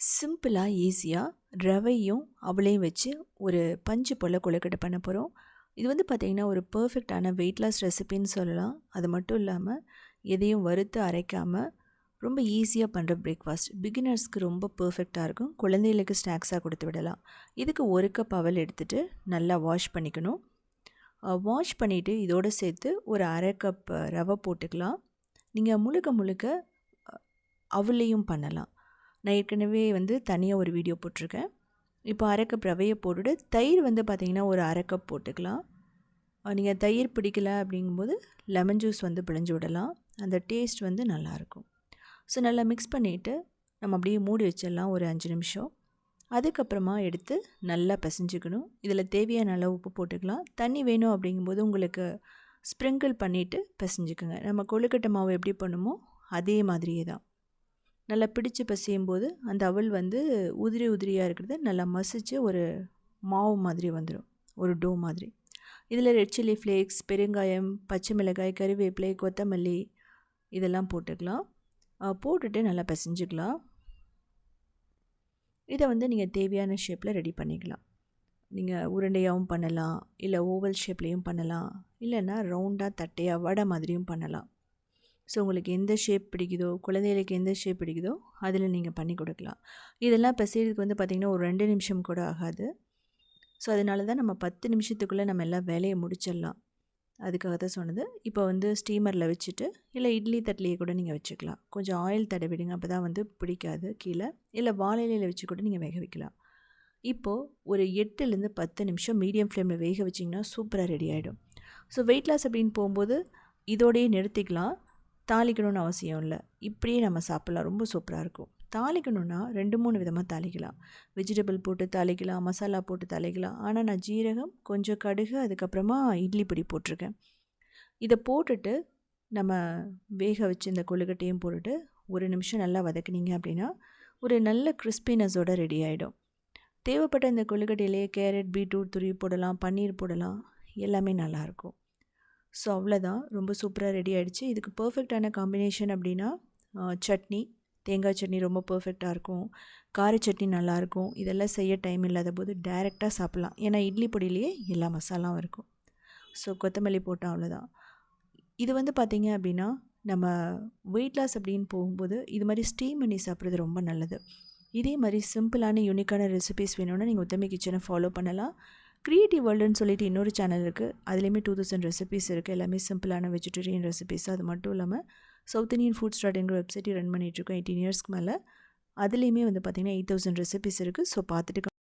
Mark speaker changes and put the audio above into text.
Speaker 1: சிம்பிளாக ஈஸியாக ரவையும் அவளையும் வச்சு ஒரு பஞ்சு போல் கொழுக்கட்டை பண்ண போகிறோம் இது வந்து பார்த்திங்கன்னா ஒரு பர்ஃபெக்டான வெயிட் லாஸ் ரெசிபின்னு சொல்லலாம். அது மட்டும் இல்லாமல் எதையும் வறுத்து அரைக்காமல் ரொம்ப ஈஸியாக பண்ணுற பிரேக்ஃபாஸ்ட் பிகினர்ஸ்க்கு ரொம்ப பர்ஃபெக்டாக இருக்கும். குழந்தைகளுக்கு ஸ்நாக்ஸாக கொடுத்து விடலாம். இதுக்கு ஒரு கப் அவல் எடுத்துகிட்டு நல்லா வாஷ் பண்ணிக்கணும். வாஷ் பண்ணிவிட்டு இதோடு சேர்த்து ஒரு அரை கப் ரவை போட்டுக்கலாம். நீங்கள் முழுக்க முழுக்க அவளையும் பண்ணலாம். நான் ஏற்கனவே வந்து தனியாக ஒரு வீடியோ போட்டிருக்கேன். இப்போ அரைக்கப் ரவையை போட்டுட்டு தயிர் வந்து பார்த்திங்கன்னா ஒரு அரைக்கப் போட்டுக்கலாம். நீங்கள் தயிர் பிடிக்கல அப்படிங்கும்போது லெமன் ஜூஸ் வந்து பிழிஞ்சு விடலாம். அந்த டேஸ்ட் வந்து நல்லாயிருக்கும். ஸோ நல்லா மிக்ஸ் பண்ணிவிட்டு நம்ம அப்படியே மூடி வச்சிடலாம் ஒரு அஞ்சு நிமிஷம். அதுக்கப்புறமா எடுத்து நல்லா பிசைஞ்சிக்கணும். இதில் தேவையான அளவு உப்பு போட்டுக்கலாம். தண்ணி வேணும் அப்படிங்கும்போது உங்களுக்கு ஸ்ப்ரிங்கிள் பண்ணிவிட்டு பிசைஞ்சிக்கோங்க. நம்ம கொழுக்கட்டை மாவு எப்படி பண்ணுமோ அதே மாதிரியே தான். நல்லா பிடிச்சு பசியும் போது அந்த அவல் வந்து உதிரி உதிரியாக இருக்கிறது நல்லா மசிச்சு ஒரு மாவு மாதிரி வந்துடும் ஒரு டோ மாதிரி. இதில் ரெட் சில்லி ஃப்ளேக்ஸ் பெருங்காயம் பச்சை மிளகாய் கறிவேப்பிலை கொத்தமல்லி இதெல்லாம் போட்டுக்கலாம். போட்டுட்டு நல்லா பிசைஞ்சிக்கலாம். இதை வந்து நீங்கள் தேவையான ஷேப்பில் ரெடி பண்ணிக்கலாம். நீங்கள் உருண்டையாகவும் பண்ணலாம் இல்லை ஓவல் ஷேப்லேயும் பண்ணலாம் இல்லைன்னா ரவுண்டாக தட்டையாக வடை மாதிரியும் பண்ணலாம். ஸோ உங்களுக்கு எந்த ஷேப் பிடிக்குதோ குழந்தைகளுக்கு எந்த ஷேப் பிடிக்குதோ அதில் நீங்கள் பண்ணி கொடுக்கலாம். இதெல்லாம் இப்போ செய்கிறதுக்கு வந்து பார்த்திங்கன்னா ஒரு ரெண்டு நிமிஷம் கூட ஆகாது. ஸோ அதனால தான் நம்ம பத்து நிமிஷத்துக்குள்ளே நம்ம எல்லாம் வேலையை முடிச்சிடலாம். அதுக்காக தான் சொன்னது. இப்போ வந்து ஸ்டீமரில் வச்சுட்டு இல்லை இட்லி தட்டிலேயே கூட நீங்கள் வச்சுக்கலாம். கொஞ்சம் ஆயில் தடவிடுங்க அப்போ தான் வந்து பிடிக்காது கீழே. இல்லை வாழையிலையில் வச்சு கூட நீங்கள் வேக வைக்கலாம். இப்போது ஒரு எட்டுலேருந்து பத்து நிமிஷம் மீடியம் ஃப்ளேமில் வேக வச்சிங்கன்னா சூப்பராக ரெடி ஆகிடும் ஸோ வெயிட் லாஸ் அப்படின்னு போகும்போது இதோடையே நிறுத்திக்கலாம். தாளிக்கணும்னு அவசியம் இல்லை. இப்படியே நம்ம சாப்பிட்லாம். ரொம்ப சூப்பராக இருக்கும். தாளிக்கணுன்னா ரெண்டு மூணு விதமாக தாளிக்கலாம். வெஜிடபிள் போட்டு தாளிக்கலாம் மசாலா போட்டு தாளிக்கலாம். ஆனால் நான் ஜீரகம் கொஞ்சம் கடுகு அதுக்கப்புறமா இட்லி பொடி போட்டிருக்கேன். இதை போட்டுட்டு நம்ம வேக வச்சு இந்த கொழுக்கட்டையும் போட்டுட்டு ஒரு நிமிஷம் நல்லா வதக்குனீங்க அப்படின்னா ஒரு நல்ல கிறிஸ்பினஸோட ரெடி ஆகிடும் தேவைப்பட்ட இந்த கொழுக்கட்டையிலேயே கேரட் பீட்ரூட் துருவி போடலாம் பன்னீர் போடலாம். எல்லாமே நல்லாயிருக்கும் ஸோ அவ்வளோதான். ரொம்ப சூப்பராக ரெடி ஆகிடுச்சு இதுக்கு பர்ஃபெக்டான காம்பினேஷன் அப்படின்னா சட்னி. தேங்காய் சட்னி ரொம்ப பர்ஃபெக்டாக இருக்கும். கார சட்னி நல்லாயிருக்கும் இதெல்லாம் செய்ய டைம் இல்லாத போது டைரெக்டாக சாப்பிட்லாம். ஏன்னா இட்லி பொடியிலேயே எல்லா மசாலாவும் இருக்கும். ஸோ கொத்தமல்லி போட்டால் அவ்வளோதான். இது வந்து பார்த்திங்க அப்படின்னா நம்ம வெயிட் லாஸ் அப்படின்னு போகும்போது இது மாதிரி ஸ்டீம் பண்ணி சாப்பிட்றது ரொம்ப நல்லது. இதே மாதிரி சிம்பிளான யூனிக்கான ரெசிபிஸ் வேணும்னா நீங்கள் உத்தமி கிச்சனை ஃபாலோ பண்ணலாம். க்ரியேட்டிவ் வேர்ல்டுன்னு சொல்லிட்டு இன்னொரு சேனல் இருக்குது அதுலேயுமே டூ தௌசண்ட் ரெசிபிஸ் இருக்குது எல்லாமே சிம்பிளான வெஜிடேரியன் ரெசிபிஸ் அது மட்டும் இல்லாமல் சவுத் இந்தியன் ஃபுட் ஸ்டார்ட்ங்கிற வெப்சைட்டை ரன் பண்ணிகிட்ருக்கோம் எயிட்டீன் இயர்ஸ்க்கு மேலே. அதுலேயுமே வந்து பார்த்திங்கன்னா எயிட் தௌசண்ட் ரெசிபிஸ் இருக்குது ஸோ பார்த்துட்டு